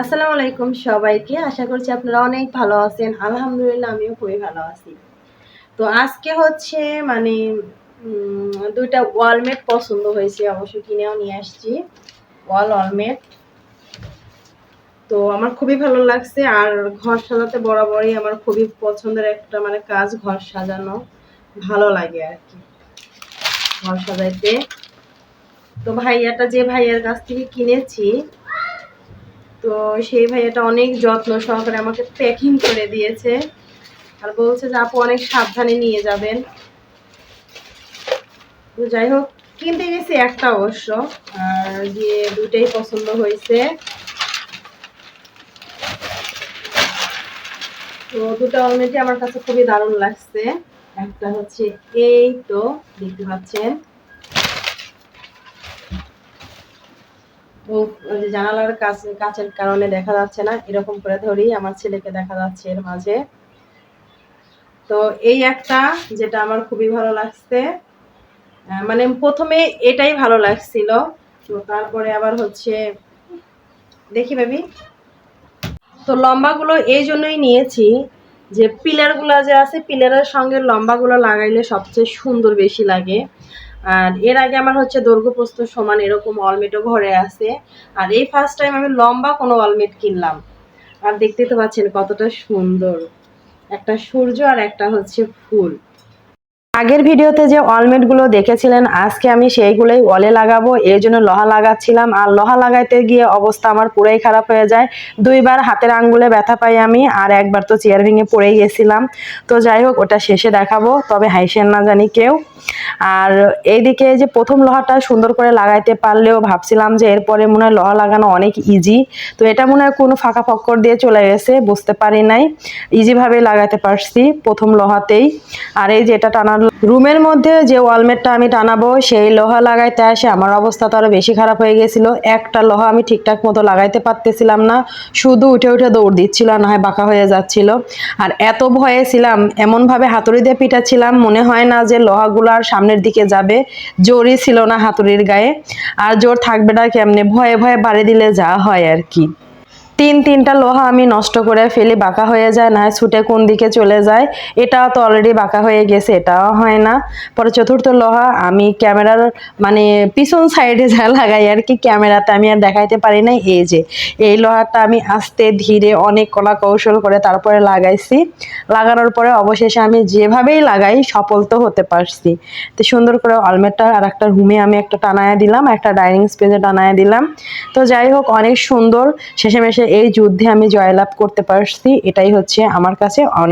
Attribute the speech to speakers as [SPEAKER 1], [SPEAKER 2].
[SPEAKER 1] আসসালামু আলাইকুম সবাইকে। আশা করছি আপনারা অনেক ভালো আছেন। আলহামদুলিল্লাহ, আমিও খুবই ভালো আছি। তো আজকে হচ্ছে মানে দুইটা ওয়ালমেট পছন্দ হয়েছে অবশ্য কিনেও নিয়ে আসছি। ওয়াল ওয়ালমেট তো আমার খুবই ভালো লাগছে। আর ঘর সাজাতে বরাবরই আমার খুবই পছন্দের একটা মানে কাজ ঘর সাজানো। ভালো লাগে আর কি ঘর সাজাইতে। তো ভাইয়াটা যে ভাইয়ার কাছ থেকে কিনেছি তো সেই ভাইয়াটা অনেক যত্ন সহকারে আমাকে প্যাকিং করে দিয়েছে। আর বলছে যে, আপু, অনেক সাবধানে নিয়ে যাবেন। তো যাই হোক, কিনতে গেছি একটা অবশ্য, আর গিয়ে দুইটাই পছন্দ হয়েছে। তো দুটো অলরেডি আমার কাছে খুবই দারুণ লাগছে। একটা হচ্ছে এই তো, দেখতে পাচ্ছেন। জানালার কাছে, কাছের কারণে দেখা যাচ্ছে না। এরকম করে ধরি আমার ছেলেকে দেখা যাচ্ছে এর মাঝে। তো এই একটা যেটা আমার খুবই ভালো লাগছে। মানে প্রথমে এটাই ভালো লাগছিল। তো তারপরে আবার হচ্ছে, দেখি ভাবি। তো লম্বাগুলো এই জন্যই নিয়েছি যে পিলারগুলো যে আছে, পিলারের সঙ্গে লম্বাগুলো লাগাইলে সবচেয়ে সুন্দর বেশি লাগে। আর এর আগে আমার হচ্ছে দৈর্ঘ্য প্রস্থ সমান এরকম অলমেটও ঘরে আছে। আর এই ফার্স্ট টাইম আমি লম্বা কোনো অলমেট কিনলাম। আর দেখতে তো পাচ্ছেন কতটা সুন্দর। একটা সূর্য আর একটা হচ্ছে ফুল। আগের ভিডিওতে যে অলমেটগুলো দেখেছিলেন, আজকে আমি সেইগুলোই ওয়ালে লাগাবো। এই জন্য লোহা লাগাচ্ছিলাম। আর লোহা লাগাইতে গিয়ে অবস্থা আমার পুরাই খারাপ হয়ে যায়। দুইবার হাতের আঙ্গুলে ব্যথা পাই আমি, আর একবার তো চেয়ার ভেঙে পড়েই গেছিলাম। তো যাই হোক, ওটা শেষে দেখাবো, তবে হাইসেন না জানি কেউ। আর এইদিকে যে প্রথম লোহাটা সুন্দর করে লাগাইতে পারলেও ভাবছিলাম যে এরপরে মনে হয় লোহা লাগানো অনেক ইজি তো এটা মনে হয় কোনো ফাঁকা ফক্কর দিয়ে চলে গেছে, বুঝতে পারি নাই। ইজিভাবে লাগাতে পারছি প্রথম লোহাতেই। আর এই যে এটা টানার রুমের মধ্যে যে ওয়ালমেটটা আমি টানাবো, সেই লোহা লাগাইতে আসে আমার অবস্থা তো আরও বেশি খারাপ হয়ে গেছিল। একটা লোহা আমি ঠিকঠাক মতো লাগাইতে পারতেছিলাম না, শুধু উঠে উঠে দৌড় দিচ্ছিল, না হয় বাঁকা হয়ে যাচ্ছিল। আর এত ভয়ে ছিলাম, এমনভাবে হাতুড়ি দিয়ে পিটাচ্ছিলাম, মনে হয় না যে লোহাগুলো আর সামনের দিকে যাবে। জোরই ছিল না হাতুড়ির গায়ে। আর জোর থাকবে না কেমনে? ভয়ে ভয়ে বাড়ি দিলে যা হয় আর কি। তিন তিনটা লোহা আমি নষ্ট করে ফেলি, বাঁকা হয়ে যায়, না ছুটে কোন দিকে চলে যায়। এটাও তো অলরেডি বাঁকা হয়ে গেছে, এটাও হয় না। পরে চতুর্থ লোহা আমি ক্যামেরার মানে পিছন সাইডে যা লাগাই আর কি, ক্যামেরাতে আমি আর দেখাইতে পারি না এই যে, এই লোহাটা আমি আস্তে ধীরে অনেক কলা কৌশল করে তারপরে লাগাইছি। লাগানোর পরে অবশেষে আমি যেভাবেই লাগাই, সফল তো হতে পারছি। তো সুন্দর করে অলমেটটা আর একটা রুমে আমি একটা টানায় দিলাম, একটা ডাইনিং স্পেসে টানায় দিলাম। তো যাই হোক, অনেক সুন্দর। শেষে মেশে এই যুদ্ধে আমি জয়লাভ করতে পারছি এটাই হচ্ছে আমার কাছে অনেক